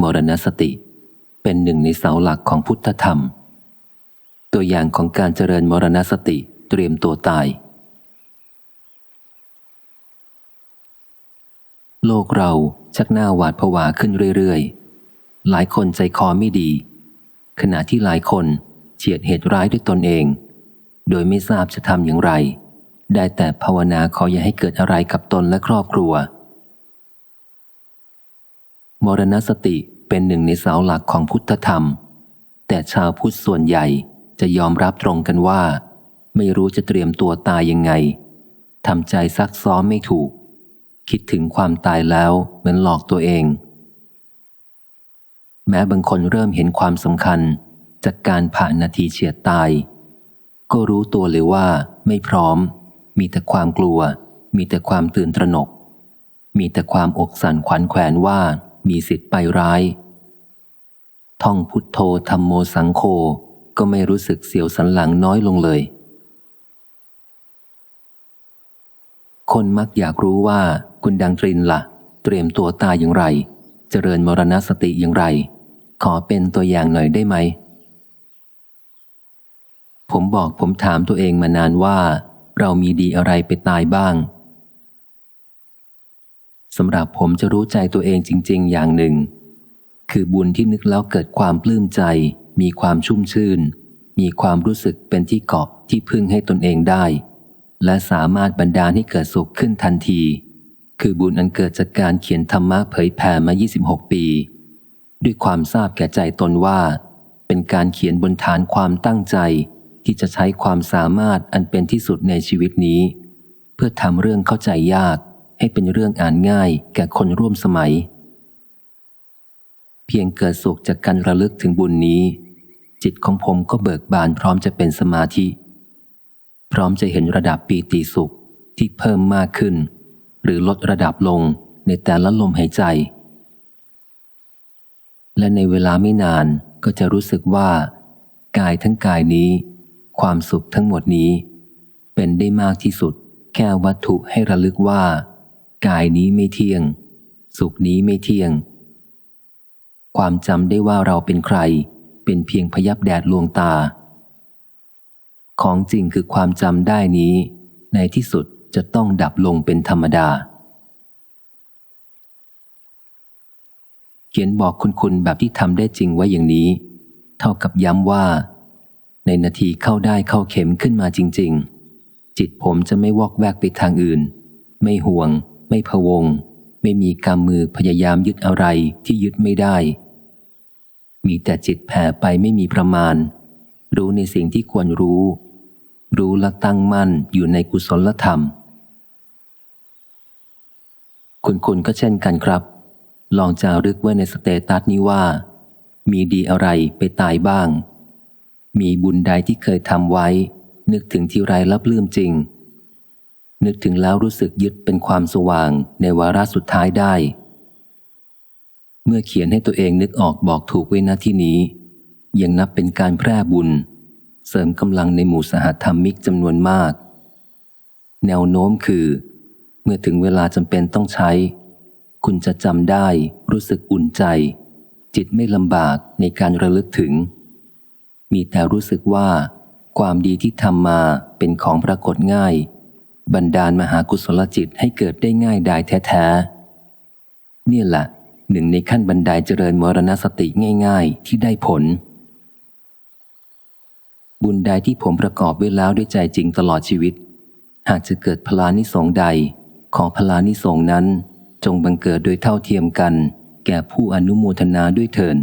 มรณสติ เป็นหนึ่งในเสาหลักของพุทธธรรม ตัวอย่างของการเจริญมรณสติเตรียมตัวตาย โลกเราชักหน้าหวาดผวาขึ้นเรื่อยๆ หลายคนใจคอไม่ดี ขณะที่หลายคนเฉียดเหตุร้ายด้วยตนเอง โดยไม่ทราบจะทำอย่างไร ได้แต่ภาวนาขออย่าให้เกิดอะไรกับตนและครอบครัว มรณสติเป็นหนึ่งในเสาหลักของพุทธธรรม แต่ชาวพุทธส่วนใหญ่จะยอมรับตรงกันว่า ไม่รู้จะเตรียมตัวตายยังไงทำใจซักซ้อมไม่ถูก คิดถึงความตายแล้วเหมือนหลอกตัวเอง แม้บางคนเริ่มเห็นความสำคัญจากการผ่านนาทีเฉียดตาย ก็รู้ตัวเลยว่าไม่พร้อม มีแต่ความกลัว มีแต่ความตื่นตระหนก มีแต่ความอกสั่นขวัญแขวนว่า มีสิทธิ์ไปร้าย ท่องพุทโธธรรมโมสังโฆก็ไม่รู้สึกเสียวสันหลังน้อยลงเลย คนมักอยากรู้ว่าคุณดังตรินละ่ะ เตรียมตัวตายอย่างไร เจริญมรณสติอย่างไร ขอเป็นตัวอย่างหน่อยได้ไหม ผมบอกผมถามตัวเองมานานว่า เรามีดีอะไรไปตายบ้าง สำหรับผมจะรู้ใจตัวเองจริง ๆ อย่างหนึ่ง คือบุญที่นึกแล้วเกิดความปลื้มใจ มีความชุ่มชื่น มีความรู้สึกเป็นที่เกาะที่พึ่งให้ตนเองได้ และสามารถบรรดาให้เกิดสุขขึ้นทันที คือบุญอันเกิดจากการเขียนธรรมะเผยแผ่มา 26 ปี ด้วยความทราบแก่ใจตนว่า เป็นการเขียนบนฐานความตั้งใจ ที่จะใช้ความสามารถอันเป็นที่สุดในชีวิตนี้ เพื่อทำเรื่องเข้าใจยาก ให้เป็นเรื่องอ่านง่ายแก่คนร่วมสมัย เพียงเกิดสุขจากการระลึกถึงบุญนี้ จิตของผมก็เบิกบานพร้อมจะเป็นสมาธิ พร้อมจะเห็นระดับปีติสุขที่เพิ่มมากขึ้น หรือลดระดับลงในแต่ละลมหายใจ และในเวลาไม่นานก็จะรู้สึกว่า กายทั้งกายนี้ ความสุขทั้งหมดนี้ เป็นได้มากที่สุด แค่วัตถุให้ระลึกว่า กายนี้ไม่เที่ยง สุขนี้ไม่เที่ยง ความจำได้ว่าเราเป็นใคร เป็นเพียงพยับแดดลวงตา ของจริงคือความจำได้นี้ ในที่สุดจะต้องดับลงเป็นธรรมดา เขียนบอกคุณคุณแบบที่ทำได้จริงไว้อย่างนี้ เท่ากับย้ำว่า ในนาทีเข้าได้เข้าเข็มขึ้นมาจริง ๆ จิตผมจะไม่วอกแวกไปทางอื่น ไม่ห่วง ไม่พวง ไม่มีกำมือพยายามยึดอะไรที่ยึดไม่ได้ มีแต่จิตแผ่ไปไม่มีประมาณ รู้ในสิ่งที่ควรรู้ รู้และตั้งมั่นอยู่ในกุศลธรรม คุณคุณก็เช่นกันครับ ลองจารึกไว้ในสเตตัสนี้ว่า มีดีอะไรไปตายบ้าง มีบุญใดที่เคยทำไว้ นึกถึงที่ไรรับลืมจริง นึกถึงแล้วรู้สึกยึดเป็นความสว่างในวาระสุดท้ายได้ เมื่อเขียนให้ตัวเองนึกออกบอกถูกไว้ณที่นี้ ยังนับเป็นการแพร่บุญ เสริมกำลังในหมู่สหธรรมิกจำนวนมาก แนวโน้มคือ เมื่อถึงเวลาจำเป็นต้องใช้ คุณจะจำได้รู้สึกอุ่นใจ จิตไม่ลำบากในการระลึกถึง มีแต่รู้สึกว่า ความดีที่ทำมาเป็นของปรากฏง่าย บันดาลมหากุศลจิตให้เกิดได้ง่ายดายแท้ๆนี่แหละหนึ่งในขั้นบันไดเจริญมรณสติง่ายๆ ที่ได้ผล บุญใดที่ผมประกอบไว้แล้วด้วยใจจริงตลอดชีวิต หากจะเกิดพลานิสงใด ขอพลานิสงนั้น จงบังเกิดโดยเท่าเทียมกัน แก่ผู้อนุโมทนาด้วยเถิน